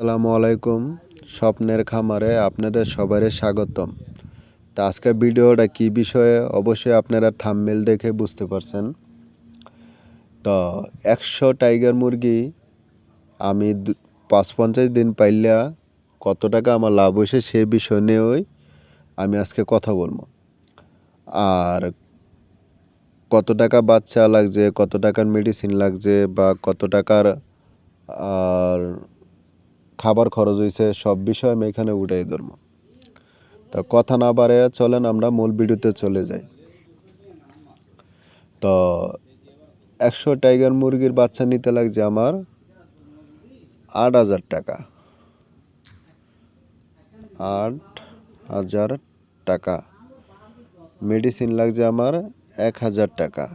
আসসালামু আলাইকুম। স্বপ্নের খামারে আপনাদের সবারই স্বাগতম। তা আজকে ভিডিওটা কি বিষয়ে? অবশ্যই আপনারা থাম্বনেল দেখে বুঝতে পারছেন। তো একশো টাইগার মুরগি আমি পাঁচ পঞ্চাশ দিন পাইলা কত টাকা আমার লাভ হয়েছে সে বিষয় নিয়েই আমি আজকে কথা বলব। আর কত টাকা বাচ্চা লাগছে, কত টাকার মেডিসিন লাগছে বা কত টাকার, আর খাবার খরচ হয়েছে সব বিষয় আমি এখানে উঠাই ধরবো। তো কথা না বাড়ে চলেন, আমরা মূল ভিডিওতে চলে যাই। তো একশো টাইগার মুরগির বাচ্চা নিতে লাগছে আমার আট হাজার টাকা। আট হাজার টাকা। মেডিসিন লাগছে আমার এক হাজার টাকা।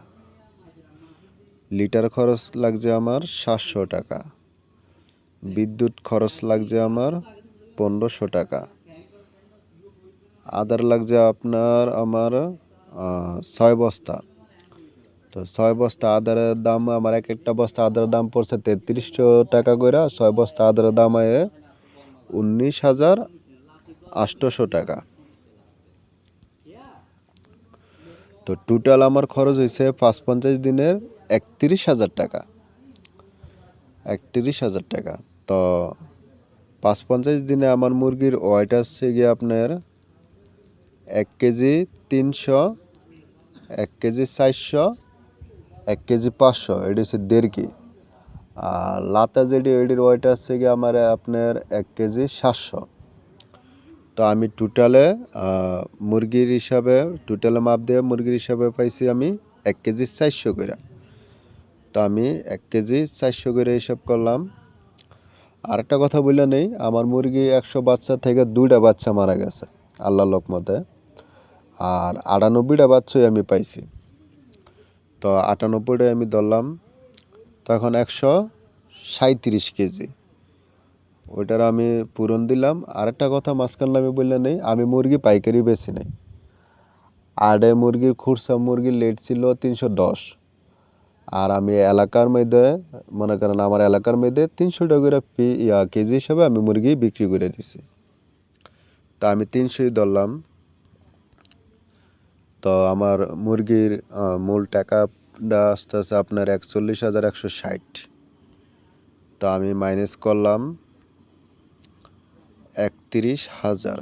লিটার খরচ লাগছে আমার সাতশো টাকা। বিদ্যুৎ খরচ লাগছে আমার পনেরোশো টাকা। আদার লাগছে আপনার আমার ছয় বস্তা। তো ছয় বস্তা আদারের দাম, আমার এক একটা বস্তা আদারের দাম পড়ছে তেত্রিশশো টাকা করে ছয় বস্তা আদারের দাম আয়ে উনিশ হাজার আটশোশো টাকা। তো টোটাল আমার খরচ হয়েছে পাঁচ পঞ্চাশ দিনের একত্রিশ হাজার টাকা। একত্রিশ হাজার টাকা। তো পাঁচ পঞ্চাশ দিনে আমার মুরগির ওয়েট আসছে গিয়ে আপনার এক কেজি তিনশো, এক কেজি চারশো, এক কেজি পাঁচশো, এটি হচ্ছে দেড় কি। আর লাতা যেটি এটির ওয়েট আসছে গিয়ে আমার আপনার এক কেজি সাতশো। তো আমি টোটালে মুরগির হিসাবে টোটালে মাপ দিয়ে মুরগির হিসাবে পাইছি আমি এক কেজি চারশো করে। তো আমি এক কেজি চারশো করে হিসাব করলাম। আর একটা কথা বললে নেই, আমার মুরগি একশো বাচ্চা থেকে দুইটা বাচ্চা মারা গেছে আল্লাহ লোকমতে আর আটানব্বইটা বাচ্চাই আমি পাইছি। তো আটানব্বইটাই আমি ধরলাম, তখন একশো সাঁত্রিশ কেজি। ওইটার আমি পূরণ দিলাম। আরেকটা কথা মাঝখান আমি বললে নেই, আমি মুরগি পাইকারি বেশি নেই। আড়ে মুরগির খুরসা মুরগির লেট ছিল তিনশো দশ। আর আমি এলাকার মধ্যে, মনে করেন আমার এলাকার মধ্যে তিনশো টাকা পি ইয়া, কেজি হিসাবে আমি মুরগি বিক্রি করে দিছি। তা আমি তিনশোই ধরলাম। তো আমার মুরগির মূল টাকাটা আসতে আছে আপনার একচল্লিশ হাজার একশো ষাট। তো আমি মাইনাস করলাম একত্রিশ হাজার।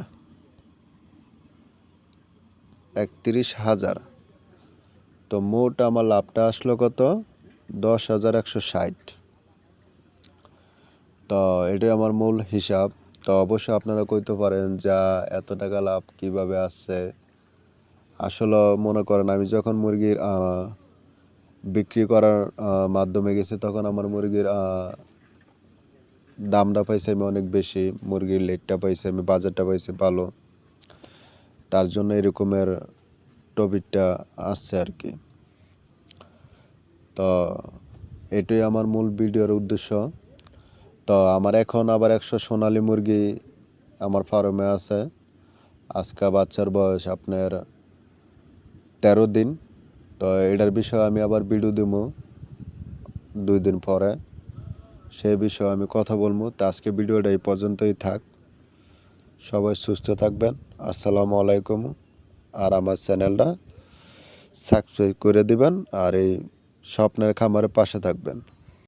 একত্রিশ হাজার। তো মোট আমার লাভটা আসলো কত? দশ হাজার একশো ষাট। তো এটাই আমার মূল হিসাব। তো অবশ্যই আপনারা কইতে পারেন যা এত টাকা লাভ কীভাবে আসছে। আসলে মনে করেন আমি যখন মুরগির বিক্রি করার মাধ্যমে গেছি তখন আমার মুরগির দামটা পাইছি আমি অনেক বেশি। মুরগির লেটটা পাইছি আমি, বাজারটা পাইছি ভালো। তার জন্য এরকমের টপিকটা আসছে আর কি। তো এটাই আমার মূল ভিডিওর উদ্দেশ্য। তো আমার এখন আবার একশো সোনালী মুরগি আমার ফার্মে আছে। আজকে বাচ্চার বয়স আপনার তেরো দিন। তো এটার বিষয়ে আমি আবার ভিডিও দিব দুই দিন পরে। সেই বিষয়ে আমি কথা বলব। তো আজকে ভিডিওটা এই পর্যন্তই থাক। সবাই সুস্থ থাকবেন। আসসালামু আলাইকুম। আর আমার চ্যানেলটা সাবস্ক্রাইব করে দিবেন আর এই স্বপ্নের খামারের পাশে থাকবেন।